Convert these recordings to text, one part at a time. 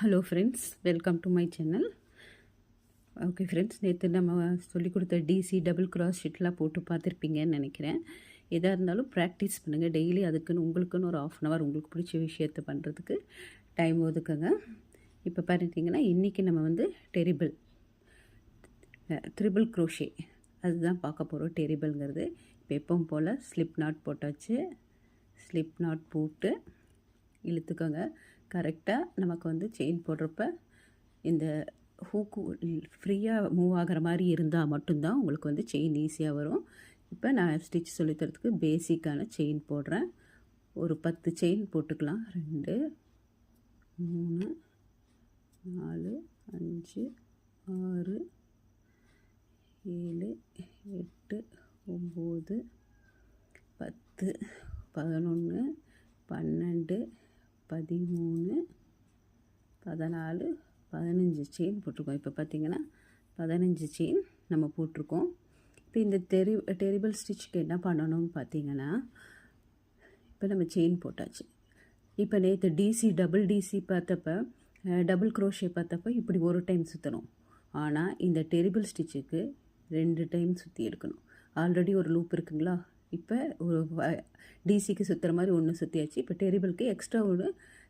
Hello friends welcome to my channel okay friends நேற்று நம்ம சொல்லிக் கொடுத்த டிசி டபுள் கிராஸ் ஷீட்லாம் போட்டு பார்த்துருப்பீங்கன்னு நினைக்கிறேன். எதாக இருந்தாலும் ப்ராக்டிஸ் பண்ணுங்கள் டெய்லி அதுக்குன்னு உங்களுக்குன்னு ஒரு ஆஃப் அன் ஹவர் உங்களுக்கு பிடிச்ச விஷயத்தை பண்ணுறதுக்கு டைம் ஒதுக்குங்க. இப்போ பார்த்தீங்கன்னா இன்றைக்கி நம்ம வந்து டெரிபிள் த்ரிபிள் க்ரோஷே அதுதான் பார்க்க போகிறோம் டெரிபிள்ங்கிறது இப்போ எப்பவும் போல் ஸ்லிப் நாட் போட்டாச்சு. ஸ்லிப் நாட் போட்டு இழுத்துக்கோங்க. கரெக்டாக நமக்கு வந்து செயின் போடுறப்ப இந்த ஹூக்கு ஃப்ரீயாக மூவ் ஆகிற மாதிரி இருந்தால் மட்டும்தான் உங்களுக்கு வந்து செயின் ஈஸியாக வரும். இப்போ நான் ஸ்டிச் சொல்லித்தரத்துக்கு பேசிக்கான செயின் போடுறேன். ஒரு பத்து செயின் போட்டுக்கலாம். ரெண்டு மூணு நாலு அஞ்சு ஆறு ஏழு எட்டு ஒம்பது பத்து பதினொன்று பன்னெண்டு பதிமூணு பதினாலு பதினஞ்சு செயின் போட்டிருக்கோம். இப்போ பார்த்தீங்கன்னா பதினஞ்சு செயின் நம்ம போட்டிருக்கோம். இப்போ இந்த டெரி டெரிபிள் ஸ்டிச்சுக்கு என்ன பண்ணணும்னு பார்த்தீங்கன்னா இப்போ நம்ம செயின் போட்டாச்சு. இப்போ நேற்று டிசி டபுள் டிசி பார்த்தப்ப டபுள் குரோஷே பார்த்தப்ப இப்படி ஒரு டைம் சுற்றணும் ஆனால் இந்த டெரிபிள் ஸ்டிச்சுக்கு ரெண்டு டைம் சுற்றி எடுக்கணும். ஆல்ரெடி ஒரு லூப் இருக்குங்களா? இப்போ ஒரு டிசிக்கு சுற்றுற மாதிரி ஒன்று சுற்றியாச்சு இப்போ டெரிபிளுக்கு எக்ஸ்ட்ரா ஒரு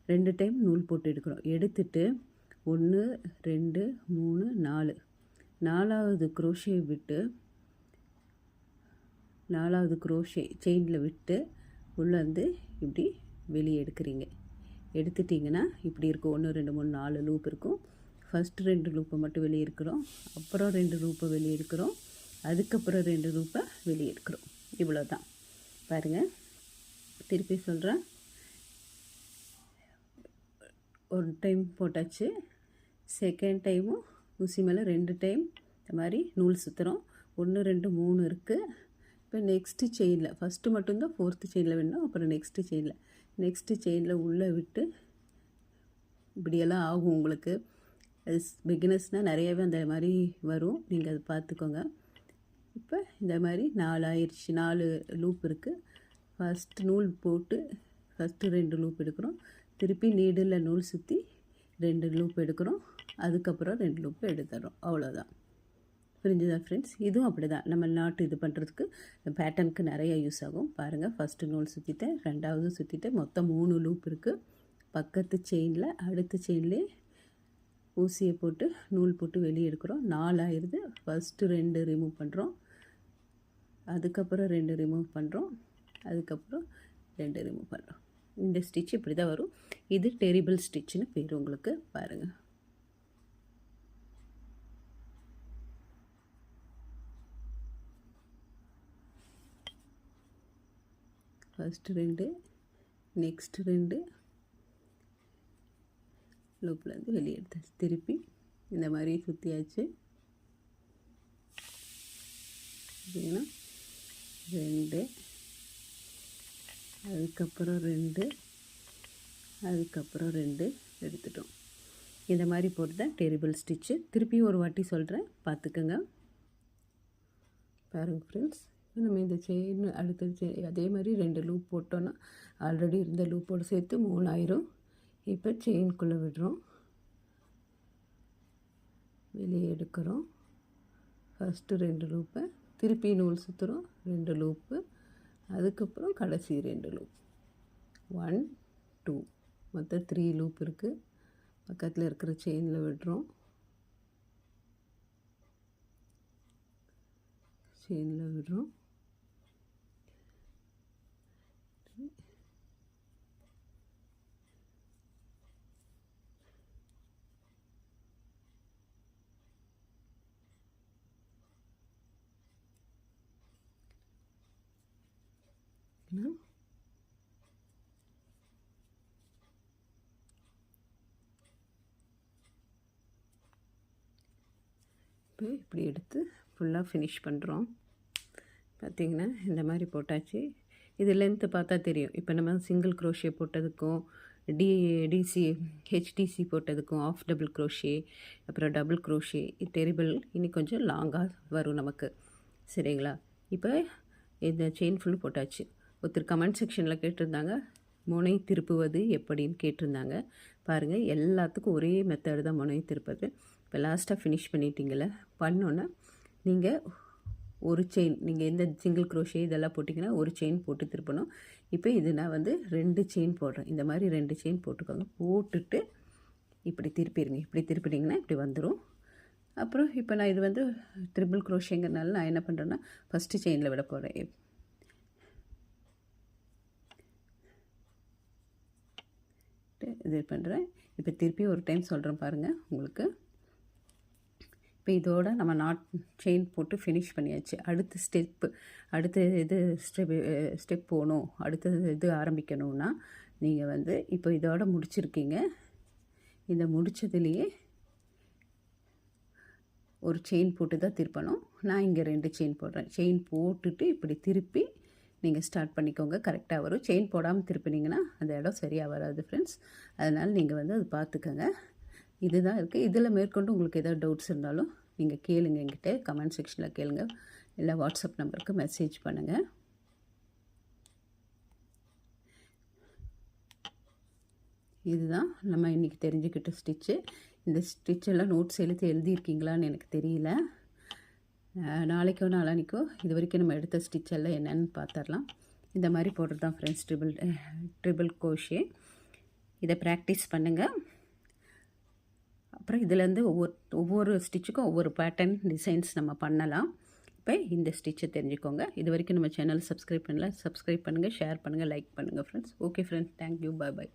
ரெண்டு டைம் நூல் போட்டு எடுக்கிறோம். எடுத்துட்டு ஒன்று ரெண்டு மூணு நாலு. நாலாவது குரோஷே விட்டு நாலாவது குரோஷே செயினில் விட்டு உள்ளே வந்து இப்படி வெளியே எடுக்கிறீங்க. எடுத்துட்டிங்கன்னா இப்படி இருக்கும். ஒன்று ரெண்டு மூணு நாலு லூப் இருக்கும். ஃபஸ்ட்டு ரெண்டு லூப்பை மட்டும் வெளியே இருக்கிறோம் அப்புறம் ரெண்டு லூப்பை வெளியே எடுக்கிறோம். அதுக்கப்புறம் ரெண்டு லூப்பை வெளியே எடுக்கிறோம். இவ்வளோ தான் பாருங்கள் திருப்பி சொல்கிறேன் ஒரு டைம் போட்டாச்சு. செகண்ட் டைமும் ஊசி மேலே ரெண்டு டைம் இந்த மாதிரி நூல் சுற்றுறோம் ஒன்று ரெண்டு மூணு இருக்குது இப்போ நெக்ஸ்ட்டு செயினில் ஃபஸ்ட்டு மட்டும்தான் ஃபோர்த்து செயினில் வேணும் அப்புறம் நெக்ஸ்ட்டு செயினில் நெக்ஸ்ட்டு செயினில் உள்ளே விட்டு இப்படியெல்லாம் ஆகும் உங்களுக்கு. அது பிகினஸ்னால் நிறையவே அந்த மாதிரி வரும். நீங்கள் அதை பார்த்துக்கோங்க. இப்போ இந்த மாதிரி நாலு ஆயிடுச்சு நாலு லூப் இருக்குது ஃபஸ்ட் நூல் போட்டு ஃபஸ்ட்டு ரெண்டு லூப் எடுக்கிறோம். திருப்பி நீடில் நூல் சுற்றி ரெண்டு லூப் எடுக்கிறோம். அதுக்கப்புறம் ரெண்டு லூப் எடுத்துறோம். அவ்வளோதான் புரிஞ்சுதா ஃப்ரெண்ட்ஸ் இதுவும் அப்படி தான் நம்ம நாட்டு இது பண்ணுறதுக்கு பேட்டர்னுக்கு நிறைய யூஸ் ஆகும். பாருங்கள் ஃபஸ்ட்டு நூல் சுற்றிட்டேன் ரெண்டாவது சுற்றிட்டு மொத்தம் மூணு லூப் இருக்குது பக்கத்து செயினில் அடுத்த செயின்லேயே ஊசியை போட்டு நூல் போட்டு வெளியே எடுக்கிறோம். நாலாயிருது. ஃபஸ்ட்டு ரெண்டு ரிமூவ் பண்ணுறோம் அதுக்கப்புறம் ரெண்டு ரிமூவ் பண்ணுறோம் அதுக்கப்புறம் ரெண்டு ரிமூவ் பண்ணுறோம் இந்த ஸ்டிச் இப்படி தான் வரும். இது டெரிபிள் ஸ்டிச்சுன்னு பேர் உங்களுக்கு பாருங்கள் ஃபஸ்ட்டு ரெண்டு நெக்ஸ்ட் ரெண்டு. லூப்லேருந்து வெளியே எடுத்தாச்சு திருப்பி இந்த மாதிரி சுற்றியாச்சு பார்த்தீங்கன்னா ரெண்டு. அதுக்கப்புறம் ரெண்டு. அதுக்கப்புறம் ரெண்டு எடுத்துட்டோம். இந்த மாதிரி போட்டு தான் டெரிபிள் ஸ்டிச்சு. திருப்பி ஒரு வாட்டி சொல்கிறேன் பார்த்துக்கோங்க. பாருங்க ஃப்ரெண்ட்ஸ் நம்ம இந்த செயின் அடுத்தது செயின் அதே மாதிரி ரெண்டு லூப் போட்டோன்னா ஆல்ரெடி இருந்த லூப்போடு சேர்த்து மூணாயிரம். இப்போ செயின்குள்ளே விடுறோம். வெளியே எடுக்கிறோம். ஃபஸ்ட்டு ரெண்டு லூப்பை திருப்பி நூல் சுற்றுறோம் ரெண்டு லூப்பு அதுக்கப்புறம் கடைசி ரெண்டு லூப் ஒன் டூ மொத்தம் த்ரீ லூப் இருக்குது பக்கத்தில் இருக்கிற செயினில் விடுறோம். செயினில் விடுறோம். No? இப்போ இப்படி எடுத்து ஃபுல்லாக ஃபினிஷ் பண்ணுறோம் பார்த்திங்கன்னா இந்த மாதிரி போட்டாச்சு. இது லென்த்து பார்த்தா தெரியும். இப்போ நம்ம சிங்கிள் க்ரோஷியை போட்டதுக்கும் டி டிசி ஹெச்டிசி போட்டதுக்கும் ஆஃப் டபுள் க்ரோஷே அப்புறம் டபுள் க்ரோஷே டெரிபிள் இன்னி கொஞ்சம் லாங்காக வரும் நமக்கு. சரிங்களா? இப்போ இந்த செயின் ஃபுல் போட்டாச்சு. ஒருத்தர் கமெண்ட் செக்ஷனில் கேட்டிருந்தாங்க முனை திருப்புவது எப்படின்னு கேட்டிருந்தாங்க. பாருங்கள் எல்லாத்துக்கும் ஒரே மெத்தடு தான் முனை திருப்பது. இப்போ லாஸ்ட்டாக ஃபினிஷ் பண்ணிட்டீங்கள பண்ணோன்னே நீங்கள் ஒரு செயின் நீங்கள் எந்த சிங்கிள் க்ரோஷே இதெல்லாம் போட்டிங்கன்னா ஒரு செயின் போட்டு திருப்பணும். இப்போ இது நான் வந்து ரெண்டு செயின் போடுறேன். இந்த மாதிரி ரெண்டு செயின் போட்டுக்கோங்க. போட்டுட்டு இப்படி திருப்பிடுங்க. இப்படி திருப்பிட்டிங்கன்னா இப்படி வந்துடும் அப்புறம் இப்போ நான் இது வந்து ட்ரிபிள் க்ரோஷேங்கிறனால நான் என்ன பண்ணுறேன்னா ஃபஸ்ட்டு செயினில் விட போகிறேன் இது பண்ணுறேன் இப்போ திருப்பி ஒரு டைம் சொல்கிறேன் பாருங்கள் உங்களுக்கு. இப்போ இதோட நம்ம நாட் செயின் போட்டு ஃபினிஷ் பண்ணியாச்சு. அடுத்த ஸ்டெப்பு அடுத்த இது ஸ்டெப் ஸ்டெப் போகணும். அடுத்த இது ஆரம்பிக்கணும்னா நீங்கள் வந்து இப்போ இதோட முடிச்சிருக்கீங்க. இந்த முடித்ததுலேயே ஒரு செயின் போட்டு தான் திருப்பணும். நான் இங்கே ரெண்டு செயின் போடுறேன். செயின் போட்டுட்டு இப்படி திருப்பி நீங்கள் ஸ்டார்ட் பண்ணிக்கோங்க. கரெக்டாக வரும். செயின் போடாமல் திருப்பினீங்கன்னா அந்த இடம் சரியாக வராது ஃப்ரெண்ட்ஸ் அதனால் நீங்கள் வந்து அது பார்த்துக்கோங்க. இதுதான் இருக்குது இதில் மேற்கொண்டு உங்களுக்கு எதாவது டவுட்ஸ் இருந்தாலும் நீங்கள் கேளுங்க என்கிட்ட. கமெண்ட் செக்ஷனில் கேளுங்க. இல்லை வாட்ஸ்அப் நம்பருக்கு மெசேஜ் பண்ணுங்கள் இதுதான் நம்ம இன்றைக்கி தெரிஞ்சுக்கிட்ட ஸ்டிச்சு இந்த ஸ்டிச்செல்லாம் நோட்ஸ் எழுத்து எழுதியிருக்கீங்களான்னு எனக்கு தெரியல. நாளைக்கோ நாளானிக்கோ இது வரைக்கும் நம்ம எடுத்த ஸ்டிச் எல்லாம் என்னென்னு பார்த்துடலாம் இந்த மாதிரி போடுறது தான் ஃப்ரெண்ட்ஸ் ட்ரிபிள் ட்ரிபிள் கோஷே இதை ப்ராக்டிஸ் பண்ணுங்கள் அப்புறம் இதுலேருந்து ஒவ்வொரு ஒவ்வொரு ஸ்டிச்சுக்கும் ஒவ்வொரு பேட்டர்ன் டிசைன்ஸ் நம்ம பண்ணலாம். இப்போ இந்த ஸ்டிச்சை தெரிஞ்சுக்கோங்க. இது வரைக்கும் நம்ம சேனல் சப்ஸ்கிரைப் பண்ணல சப்ஸ்கிரைப் பண்ணுங்கள் ஷேர் பண்ணுங்கள் லைக் பண்ணுங்கள் friends okay friends thank you bye bye